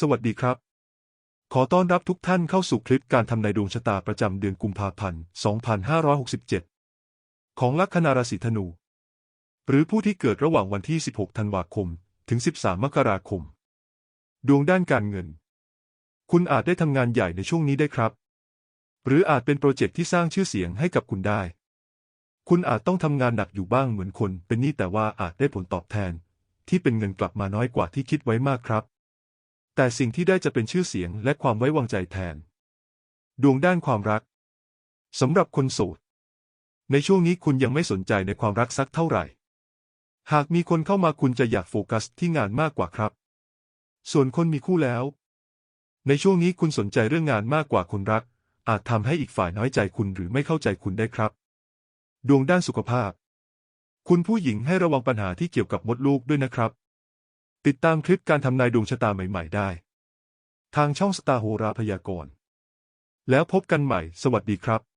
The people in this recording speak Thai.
สวัสดีครับ ขอต้อนรับทุกท่านเข้าสู่คลิปการทำนายดวงชะตาประจำเดือนกุมภาพันธ์ 2567 ของลัคนาราศีธนู หรือผู้ที่เกิดระหว่างวันที่ 16 ธันวาคม ถึง 13 มกราคม ดวงด้านการเงิน คุณอาจได้ทำงานใหญ่ในช่วงนี้ได้ครับ หรืออาจเป็นโปรเจกต์ที่สร้างชื่อเสียงให้กับคุณได้ คุณอาจต้องทำงานหนักอยู่บ้างเหมือนคน เป็นนี้แต่ว่าอาจได้ผลตอบแทน ที่เป็นเงินกลับมาน้อยกว่าที่คิดไว้มากครับ แต่สิ่งที่ได้จะเป็นชื่อเสียงและความไว้วางใจแทน ดวงด้านความรักสำหรับคนโสด ในช่วงนี้คุณยังไม่สนใจในความรักสักเท่าไหร่ หากมีคนเข้ามาคุณจะอยากโฟกัสที่งานมากกว่าครับ ส่วนคนมีคู่แล้ว ในช่วงนี้คุณสนใจเรื่องงานมากกว่าคนรัก อาจทำให้อีกฝ่ายน้อยใจคุณหรือไม่เข้าใจคุณได้ครับ ดวงด้านสุขภาพ คุณผู้หญิงให้ระวังปัญหาที่เกี่ยวกับมดลูกด้วยนะครับ ติดตามคลิปการทำนายดวงชะตาใหม่ๆ ได้ ทางช่องสตาร์โหราพยากรณ์ แล้วพบกันใหม่ สวัสดีครับ